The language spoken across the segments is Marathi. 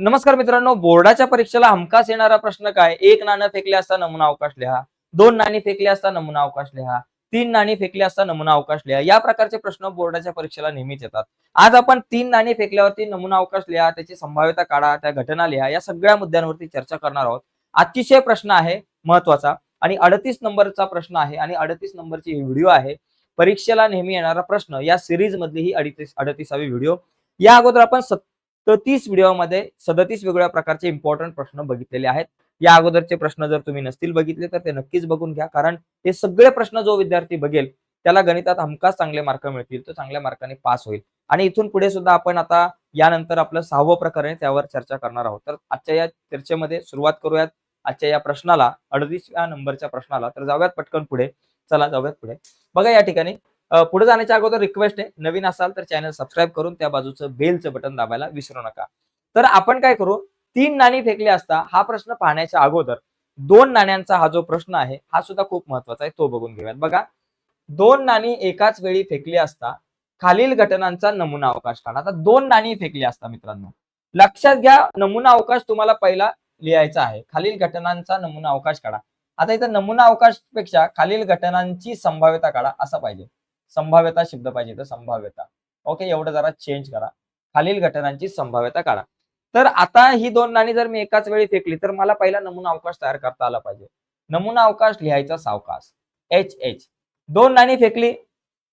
नमस्कार मित्रांनो बोर्डाच्या परीक्षेला हमखास येणारा प्रश्न काय? एक नाणं फेकले असता नमुना अवकाश लिहा. दोन नाणी फेकले असता नमुना अवकाश लिहा. तीन नाणी फेकले असता नमुना अवकाश लिहा. या प्रकारचे प्रश्न बोर्डाच्या परीक्षेला नेहमीच येतात. आज आपण तीन नाणी फेकल्यावरती नमुना अवकाश लिहा त्याची संभाव्यता काढा त्या घटना लिहा या सगळ्या मुद्द्यांवरती चर्चा करणार आहोत. अतिशय प्रश्न आहे महत्त्वाचा आणि अडतीस नंबरचा प्रश्न आहे आणि अडतीस नंबरची व्हिडिओ आहे. परीक्षेला नेहमी येणारा प्रश्न या सिरीज मधली ही अडतीस अडतीसावी व्हिडिओ. या अगोदर आपण तर तीस व्हिडिओमध्ये सदतीस वेगवेगळ्या प्रकारचे इम्पॉर्टंट प्रश्न बघितलेले आहेत. या अगोदरचे प्रश्न जर तुम्ही नसतील बघितले तर ते नक्कीच बघून घ्या. कारण हे सगळे प्रश्न जो विद्यार्थी बघेल त्याला गणितात हमखास चांगले मार्क मिळतील तो चांगल्या मार्काने पास होईल. आणि इथून पुढे सुद्धा आपण आता यानंतर आपलं सहावं प्रकरण त्यावर चर्चा करणार आहोत. तर आजच्या या चर्चेमध्ये सुरुवात करूयात. आजच्या या प्रश्नाला अडतीसव्या नंबरच्या प्रश्नाला तर जाऊयात पटकन पुढे. चला जाऊयात पुढे. बघा या ठिकाणी पुढे जाण्याच्या अगोदर रिक्वेस्ट आहे. नवीन असाल तर चॅनल सबस्क्राईब करून त्या बाजूचं बेलचं बटन दाबायला विसरू नका. तर आपण काय करू? तीन नाणी फेकली असता हा प्रश्न पाहण्याच्या अगोदर दोन नाण्यांचा हा जो प्रश्न आहे हा सुद्धा खूप महत्त्वाचा आहे. तो बघून घेऊयात. बघा दोन नाणी एकाच वेळी फेकली असता खालील घटनांचा नमुना अवकाश काढा. आता दोन नाणी फेकली असता मित्रांनो. लक्षात घ्या नमुना अवकाश तुम्हाला पहिला लिहायचा आहे. खालील घटनांचा नमुना अवकाश काढा. आता इथं नमुना अवकाशपेक्षा खालील घटनांची संभाव्यता काढा असं पाहिजे. संभाव्यता शब्द पाहिजे तर संभाव्यता. ओके एवढं जरा चेंज करा. खालील घटनांची संभाव्यता काढा. तर आता ही दोन नाणी जर मी एकाच वेळी फेकली तर मला पहिला नमुना अवकाश तयार करता आला पाहिजे. नमुना अवकाश लिहायचा सावकाश. एच एच दोन नाणी फेकली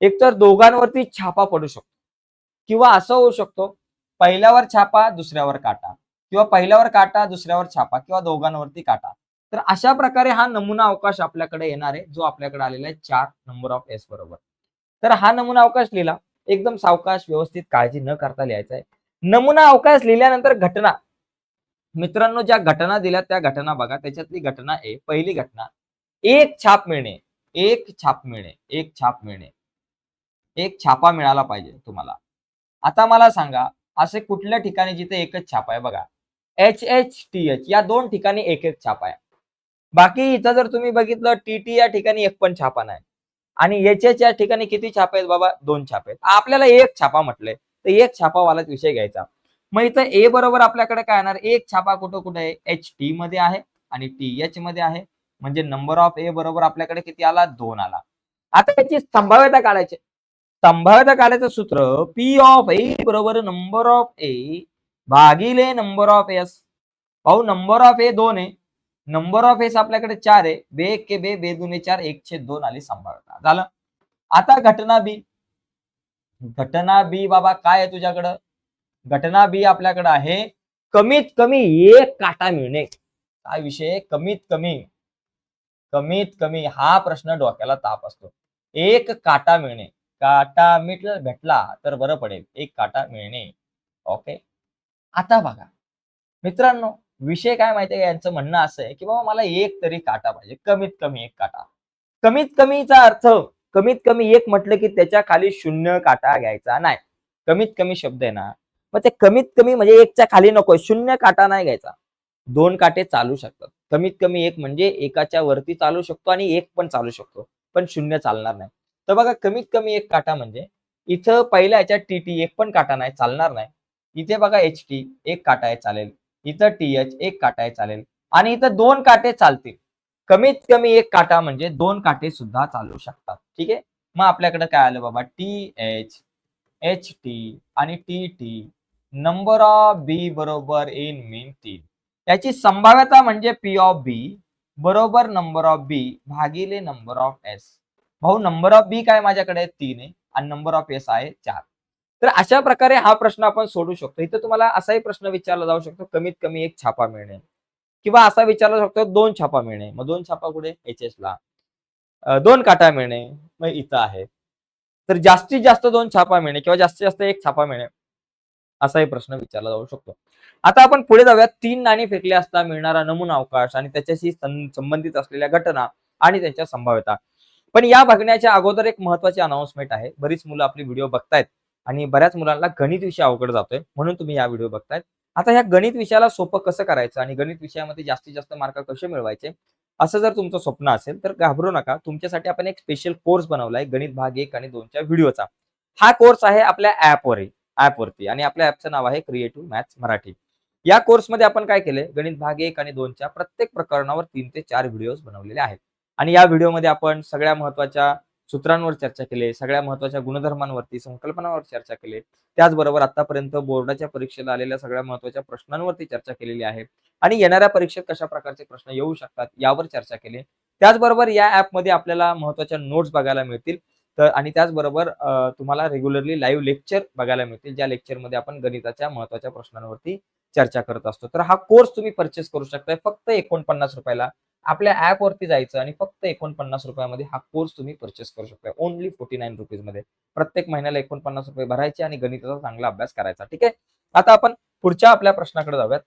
एकतर दोघांवरती छापा पडू शकतो. किंवा असं होऊ शकतो पहिल्यावर छापा दुसऱ्यावर काटा. किंवा पहिल्यावर काटा दुसऱ्यावर छापा किंवा दोघांवरती काटा. तर अशा प्रकारे हा नमुना अवकाश आपल्याकडे येणार आहे जो आपल्याकडे आलेला आहे चार नंबर ऑफ एस बरोबर. तर हा नमुना अवकाश लिहिला. एकदम सावकाश व्यवस्थित काळजी न करता लिहायचा आहे. नमुना अवकाश लिहिल्यानंतर घटना. मित्रांनो ज्या घटना दिल्या त्या घटना बघा. त्याच्यातली घटना आहे पहिली घटना. एक छाप मिळणे. एक छाप मिळणे. एक छाप मिळणे. एक छापा मिळाला पाहिजे तुम्हाला. आता मला सांगा असे कुठल्या ठिकाणी जिथे एकच छापा आहे बघा. एच एच टी एच या दोन ठिकाणी एक एक छापा आहे. बाकी इथं जर तुम्ही बघितलं टी टी या ठिकाणी एक पण छापा नाही. आणि एच एच या ठिकाणी किती छापे आहेत बाबा? दोन छापे आहेत. आपल्याला एक छापा म्हटलंय. तर एक छापावालाच विषय घ्यायचा. मग इथं ए बरोबर आपल्याकडे काय येणार? एक छापा कुठं कुठे आहे? एच टी मध्ये आहे आणि टी एच मध्ये आहे. म्हणजे नंबर ऑफ ए बरोबर आपल्याकडे किती आला? दोन आला. आता याची संभाव्यता काढायची. संभाव्यता काढायचं सूत्र पी ऑफ ए बरोबर नंबर ऑफ ए भागिले नंबर ऑफ एस भाऊ नंबर ऑफ ए दोन आहे. नंबर ऑफ एस आपल्याकडे चार आहे. बे एक के बे बे दुने चार एक दोन आली संभाव्यता. झालं? आता घटना बी. घटना बी बाबा काय आहे तुझ्याकडं? घटना बी आपल्याकडे आहे. कमीत कमी एक काटा मिळणे. काय विषय? कमीत कमी. कमीत कमी हा प्रश्न डोक्याला ताप असतो. एक काटा मिळणे. काटा मिटला भेटला तर बरं पडेल. एक काटा मिळणे. ओके? आता बघा. मित्रांनो विषय काय माहितीये का? यांचं म्हणणं असं आहे की बाबा मला एक तरी काटा पाहिजे कमीत कमी एक काटा. कमीत कमीचा अर्थ कमीत कमी एक म्हटलं की त्याच्याखाली शून्य काटा घ्यायचा नाही. कमीत कमी शब्द आहे ना मग ते कमीत कमी म्हणजे एकच्या खाली नको शून्य काटा नाही घ्यायचा. दोन काटे चालू शकतात. कमीत कमी एक म्हणजे एकाच्या वरती चालू शकतो आणि एक पण चालू शकतो पण शून्य चालणार नाही. तर बघा कमीत कमी एक काटा म्हणजे इथं पहिल्या ह्याच्यात टी टी एक पण काटा नाही चालणार नाही. इथे बघा एच टी एक काटा आहे चालेल. इथं टी एच एक काटा चालेल. आणि इथं दोन काटे चालतील. कमीत कमी एक काटा म्हणजे दोन काटे सुद्धा चालू शकतात. ठीक आहे? मग आपल्याकडे काय आलं बाबा? टी एच एच टी आणि T T number of B बरोबर इन मीन तीन. याची संभाव्यता म्हणजे पी ऑफ बी बरोबर नंबर ऑफ बी भागिले नंबर ऑफ एस भाऊ नंबर ऑफ बी काय माझ्याकडे? तीन आहे. आणि नंबर ऑफ एस आहे चार. तर अशा प्रकारे हा प्रश्न आपण सोडू शकतो. इथं तुम्हाला असाही प्रश्न विचारला जाऊ शकतो कमीत कमी एक छापा मिळणे. किंवा असा विचारला जाऊ शकतो दोन छापा मिळणे. मग दोन छापा कुठे? एच एस ला. दोन काटा मिळणे मग इथं आहे. तर जास्तीत जास्त दोन छापा मिळणे किंवा जास्तीत जास्त एक छापा मिळणे असाही प्रश्न विचारला जाऊ शकतो. आता आपण पुढे जाऊया तीन नाणी फेकले असता मिळणारा नमुना अवकाश आणि त्याच्याशी संबंधित असलेल्या घटना आणि त्यांच्या संभाव्यता. पण या बघण्याच्या अगोदर एक महत्वाची अनाउन्समेंट आहे. बरीच मुलं आपली व्हिडिओ बघतायत. आणि बऱ्याच मुलांना गणित विषय अवघड जातोय म्हणून तुम्ही या व्हिडिओ बघतायत आता ह्या गणित विषयाला सोपं कसं करायचं आणि गणित विषयामध्ये जास्तीत जास्त मार्क कसे मिळवायचे? असं जर तुमचं स्वप्न असेल तर घाबरू नका. तुमच्यासाठी आपण एक स्पेशल कोर्स बनवलाय गणित भाग एक आणि दोनच्या व्हिडिओचा हा कोर्स आहे आपल्या ऍपवर ऍपवरती आणि आपल्या ऍपचं नाव आहे क्रिएटिव्ह मॅथ्स मराठी या कोर्समध्ये आपण काय केले गणित भाग एक आणि दोनच्या प्रत्येक प्रकरणावर तीन ते चार व्हिडिओज बनवलेले आहेत. आणि या व्हिडिओमध्ये आपण सगळ्या महत्त्वाच्या सूत्रांवर चर्चा केली सगळ्या महत्त्वाच्या गुणधर्मांवरती संकल्पनावर चर्चा केली. त्याचबरोबर आतापर्यंत बोर्डाच्या परीक्षेला आलेल्या सगळ्या महत्त्वाच्या प्रश्नांवरती चर्चा केलेली आहे. आणि येणाऱ्या परीक्षेत कशा प्रकारचे प्रश्न येऊ शकतात यावर चर्चा केली. त्याचबरोबर या ऍपमध्ये आपल्याला महत्त्वाच्या नोट्स बघायला मिळतील. तर आणि त्याचबरोबर तुम्हाला रेग्युलरली लाईव्ह लेक्चर बघायला मिळतील ज्या लेक्चरमध्ये आपण गणिताच्या महत्त्वाच्या प्रश्नांवरती चर्चा करत असतो. तर हा कोर्स तुम्ही परचेस करू शकताय फक्त एकोणपन्नास रुपयाला. आपल्या ऍप वरती जायचं आणि फक्त एकोणपन्नास रुपयामध्ये हा कोर्स तुम्ही परचेस करू शकता. ओनली फोर्टी नाईन रुपीजमध्ये. प्रत्येक महिन्याला एकोणपन्नास रुपये भरायचे आणि गणिताचा चांगला अभ्यास करायचा. ठीक आहे? आता आपण पुढच्या आपल्या प्रश्नाकडे जाऊयात.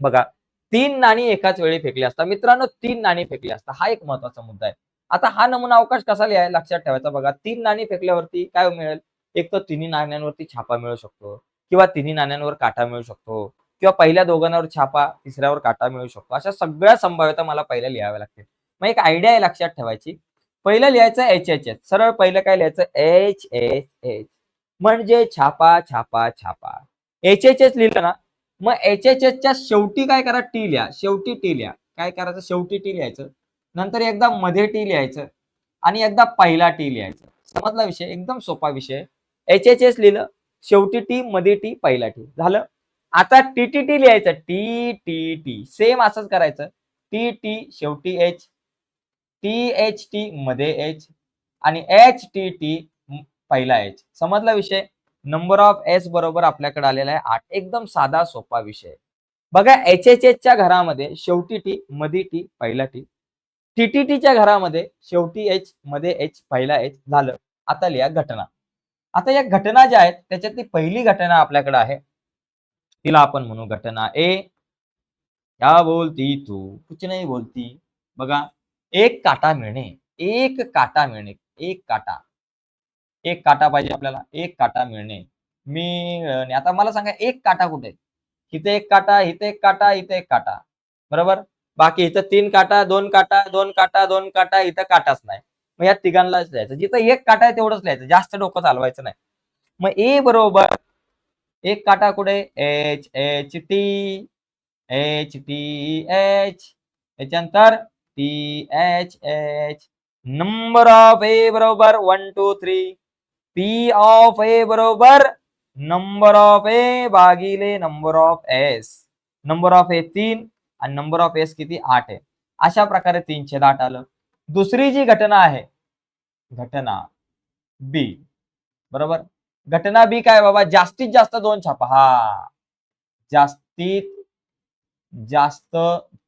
बघा तीन नाणी एकाच वेळी फेकली असता. मित्रांनो तीन नाणी फेकली असता. हा एक महत्त्वाचा मुद्दा आहे. आता हा नमुना अवकाश कसा लिहाय लक्षात ठेवायचा. बघा तीन नाणी फेकल्यावरती काय मिळेल? एक तर तिन्ही नाण्यांवरती छापा मिळू शकतो किंवा तिन्ही नाण्यांवर काटा मिळू शकतो. किंवा पहिल्या दोघांवर छापा तिसऱ्यावर काटा मिळू शकतो. अशा सगळ्या संभाव्यता मला पहिल्या लिहाव्या लागतील. मग एक आयडिया आहे लक्षात ठेवायची. पहिलं लिहायचं एच एच एच सरळ पहिलं काय लिहायचं? एच एच एच म्हणजे छापा छापा छापा. एच एच एच लिहिलं ना मग एच एच एचच्या शेवटी काय करा? टी लिहा. शेवटी टी लिहा. काय करायचं? शेवटी टी लिहायचं. नंतर एकदा मध्ये टी लिहायचं आणि एकदा पहिला टी लिहायचं. समजला विषय? एकदम सोपा विषय. एच एच एच लिहिलं. शेवटी टी मध्ये टी पहिला टी झालं? आता टी टी टी लिहायचं. T T T. सेम असंच करायचं. टी टी शेवटी एच टी एच टी मध्ये एच आणि एच टी टी पहिला एच समजला विषय? नंबर ऑफ एस बरोबर आपल्याकडे आलेला आहे आठ. एकदम साधा सोपा विषय. बघा एच एच एच च्या घरामध्ये शेवटी टी मध्ये टी पहिला टी टीटीटीच्या घरामध्ये शेवटी एच मध्ये एच पहिला एच झालं. आता लिहा घटना. आता या घटना ज्या आहेत त्याच्यातली पहिली घटना आपल्याकडे आहे. तिला आपण म्हणू घटना ए. या बोलती तू? कुछ नाही बोलती. बघा एक काटा मिळणे एक काटा मिळणे एक काटा. एक काटा पाहिजे आपल्याला एक काटा मिळणे मिळणे. आता मला सांगा एक काटा कुठे? इथे एक काटा इथे एक काटा इथे एक काटा. बरोबर? बाकी इथं तीन काटा दोन काटा दोन काटा दोन काटा इथं काटाच नाही. मग या तिघांनाच लिहायचं. जिथं एक काटा आहे तेवढंच लिहायचं. जास्त डोकं चालवायचं नाही. मग ए बरोबर एक काटा कुठे H H, T H T, H त्याच्यानंतर T, H H. Number of A बरोबर one, two, three. P of A बरोबर नंबर ऑफ़ ए भागिले number of S. Number of A तीन आणि नंबर ऑफ़ एस किती? आठ आहे अशा प्रकारे तीनशे आठ आलं. दुसरी जी घटना आहे, घटना बी, बरोबर? घटना बी काय बाबा? जास्तीत जास्त दोन छापा. हा. जास्तीत जास्त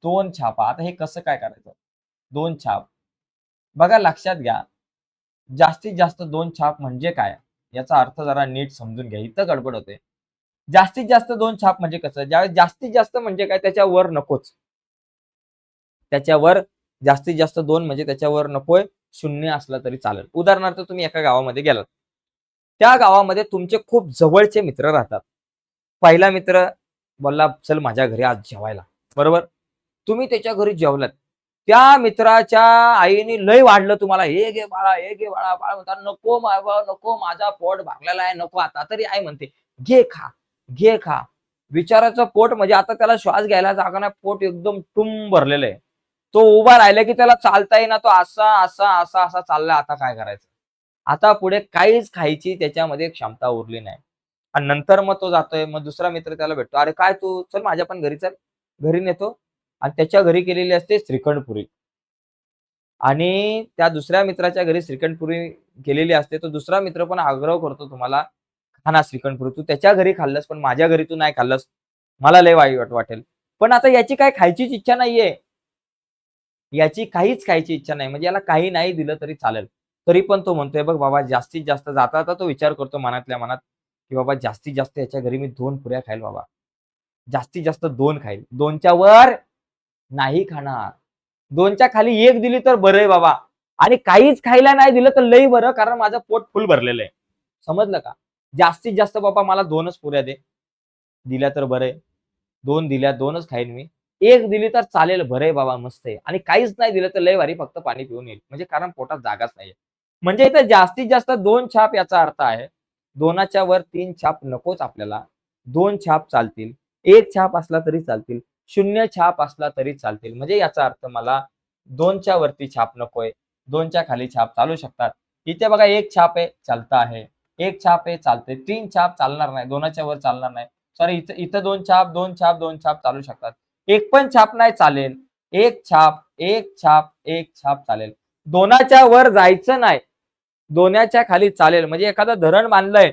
दोन छापा. आता हे कसं काय करायचं? दोन छाप. बघा लक्षात घ्या. जास्तीत जास्त दोन छाप म्हणजे काय? याचा अर्थ जरा नीट समजून घ्या. इथं गडबड होते. जास्तीत जास्त दोन छाप म्हणजे कसं? ज्यावेळेस जास्तीत जास्त म्हणजे काय? त्याच्यावर नकोच. त्याच्यावर जास्तीत जास्त दोन म्हणजे त्याच्यावर नकोय. शून्य असलं तरी चालेल. उदाहरणार्थ तुम्ही एका गावामध्ये गेलात. त्या गावामध्ये तुमचे खूप जवळचे मित्र राहतात. पहिला मित्र बोलला चल माझ्या घरी आज जेवायला. बरोबर? तुम्ही त्याच्या घरी जेवलात. त्या मित्राच्या आईने लय वाढलं तुम्हाला. हे घे बाळा हे घे बाळा. बाळा म्हणतात नको मावा नको. माझा पोट भागलेला आहे. नको आता. तरी आई म्हणते घे खा घे खा. विचाराचं पोट म्हणजे आता त्याला श्वास घ्यायला जागा नाही. पोट एकदम टुम भरलेलं आहे. तो उभा राहिला की त्याला चालता येईना. तो असा असा असा असा चाललाय. आता काय करायचं? आता पुढे काहीच खायची त्याच्यामध्ये क्षमता उरली नाही. आणि नंतर मग तो जातोय मग दुसरा मित्र त्याला भेटतो. अरे काय तू? चल माझ्या पण घरी चल. घरी नेतो. आणि त्याच्या घरी केलेली असते श्रीखंडपुरी. आणि त्या दुसऱ्या मित्राच्या घरी श्रीखंडपुरी केलेली असते. तो दुसरा मित्र पण आग्रह करतो तुम्हाला खाना श्रीखंडपुरी. तू त्याच्या घरी खाल्लंस पण माझ्या घरी तू नाही खाल्लंस. मला लय वाईट वाटेल. पण आता याची काय खायचीच इच्छा नाहीये. याची काहीच खायची इच्छा नाही. म्हणजे याला काही नाही दिलं तरी चालेल. तरी पण तो म्हणतोय बघ बाबा जास्तीत जास्त जाता जाता तो विचार करतो मनातल्या मनात की बाबा जास्तीत जास्त याच्या घरी मी दोन पुऱ्या खाईल बाबा. जास्तीत जास्त दोन खाईल. दोनच्या वर नाही खाणार. दोनच्या खाली एक दिली तर बरं आहे बाबा. आणि काहीच खायला नाही दिलं तर लई बरं कारण माझं पोट फुल भरलेलं आहे. समजलं का? जास्तीत जास्त बाबा मला दोनच पुऱ्या दे. दिल्या तर बरं आहे. दोन दिल्या दोनच खाईन मी. एक दिली तर चालेल बरं आहे बाबा मस्त आहे. आणि काहीच नाही दिलं तर लय भारी फक्त पाणी पिऊन येईल. म्हणजे कारण पोटात जागाच नाहीये. म्हणजे इथं जास्तीत जास्त दोन छाप याचा अर्थ आहे. दोनाच्या वर तीन छाप नकोच आपल्याला. दोन छाप चालतील. एक छाप असला तरी चालतील. शून्य छाप असला तरी चालतील. म्हणजे याचा अर्थ मला दोनच्या वरती छाप नकोय. दोनच्या खाली छाप चालू शकतात. इथे बघा एक छाप आहे चालता आहे. एक छाप आहे चालते तीन छाप चालणार नाही. दोनाच्या वर चालणार नाही. सॉरी इथं इथं दोन छाप दोन छाप दोन छाप चालू शकतात. एक पण छाप नाही चालेल. एक छाप एक छाप एक छाप चालेल. दोनाच्या वर जायचं नाही. दोन्याच्या खाली चालेल. म्हणजे एखादं धरण बांधलंय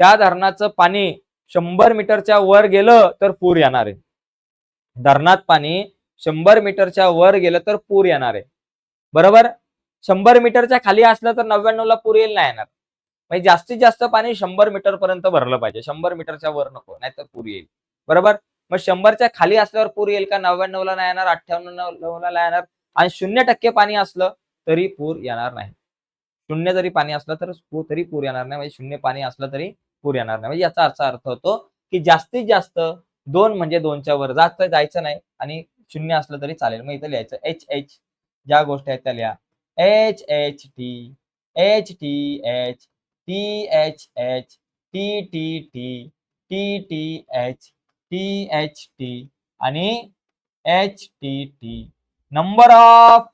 त्या धरणाचं पाणी शंभर मीटरच्या वर गेलं तर पूर येणार आहे. धरणात पाणी शंभर मीटरच्या वर गेलं तर पूर येणार आहे. बरोबर? शंभर मीटरच्या खाली असलं तर नव्याण्णव ला पूर येईल नाही येणार. म्हणजे जास्तीत जास्त पाणी शंभर मीटर पर्यंत भरलं पाहिजे. शंभर मीटरच्या वर नको नाहीतर पूर येईल. बरोबर? मग शंभरच्या खाली असल्यावर पूर येईल का? नव्याण्णव ला नाही येणार अठ्ठ्याण्णव ला नाही येणार आणि शून्य टक्के पाणी असलं तरी पूर येणार नाही. शून्य जरी पाणी असलं तर पू- तरी पूर येणार नाही. म्हणजे शून्य पाणी असलं तरी पूर येणार नाही. म्हणजे याचा असा अर्थ होतो की जास्तीत जास्त दोन म्हणजे दोनच्या वर जास्त जायचं नाही आणि शून्य असलं तरी चालेल. मग इथं लिहायचं एच एच ज्या गोष्टी आहेत त्या लिहा. H H T H T H T H H T T T T T H T H T आणि H T T number of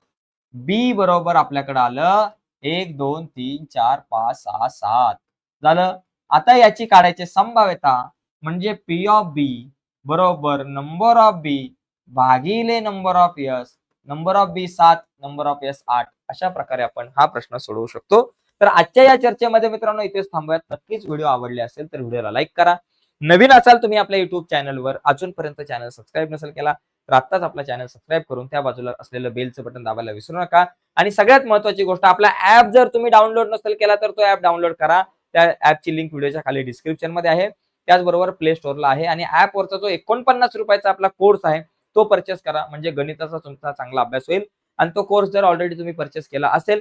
B बरोबर आपल्याकडे आलं एक दोन तीन चार पाच सहा सात. झालं? आता याची काढायची संभाव्यता म्हणजे पी ऑफ बी बरोबर नंबर ऑफ बी भागिले number of S number of B सात नंबर ऑफ यस आठ. अशा प्रकारे आपण हा प्रश्न सोडवू शकतो. तर आजच्या या चर्चेमध्ये मित्रांनो इथेच थांबूयात. नक्कीच व्हिडिओ आवडले असेल तर व्हिडिओला लाईक करा. नवीन असाल तुम्ही आपल्या युट्यूब चॅनलवर अजूनपर्यंत चॅनल सबस्क्राईब नसेल केला तर आत्ताच आपला चॅनल सबस्क्राईब करून त्या बाजूला असलेलं बेलचं बटन दाबायला विसरू नका. आणि सगळ्यात महत्वाची गोष्ट आपला ऍप जर तुम्ही डाउनलोड नसेल केला तर तो ऍप डाउनलोड करा. त्या ऍपची लिंक व्हिडिओच्या खाली डिस्क्रिप्शनमध्ये आहे. त्याचबरोबर प्ले स्टोअरला आहे. आणि ऍपवरचा जो एकोणपन्नास रुपयाचा आपला कोर्स आहे तो परचेस करा. म्हणजे गणिताचा तुमचा चांगला अभ्यास होईल. आणि तो कोर्स जर ऑलरेडी तुम्ही परचेस केला असेल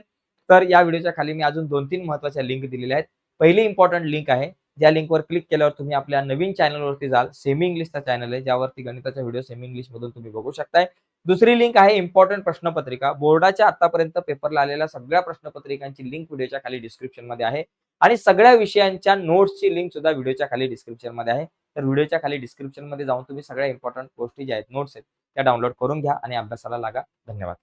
तर या व्हिडिओच्या खाली मी अजून दोन तीन महत्त्वाच्या लिंक दिलेल्या आहेत. पहिली इम्पॉर्टंट लिंक आहे ज्या लिंकवर क्लिक केल्यावर तुम्ही आपल्या नवीन चॅनलवरती जाल सेमी इंग्लिशचा चॅनल आहे ज्यावरती गणिताचा व्हिडिओ सेमी इंग्लिश मधून तुम्ही बघू शकताय. दुसरी लिंक आहे इम्पॉर्टंट प्रश्नपत्रिका. बोर्डाच्या आतापर्यंत पेपरला आलेल्या सगळ्या प्रश्नपत्रिकांची लिंक व्हिडिओच्या खाली डिस्क्रिप्शनमध्ये आहे. आणि सगळ्या विषयांच्या नोट्सची लिंक सुद्धा व्हिडिओच्या खाली डिस्क्रिप्शनमध्ये आहे. तर व्हिडिओच्या खाली डिस्क्रिप्शनमध्ये जाऊन तुम्ही सगळ्या इम्पॉर्टंट गोष्टी ज्या आहेत नोट्स आहेत त्या डाउनलोड करून घ्या आणि अभ्यासाला लागा. धन्यवाद.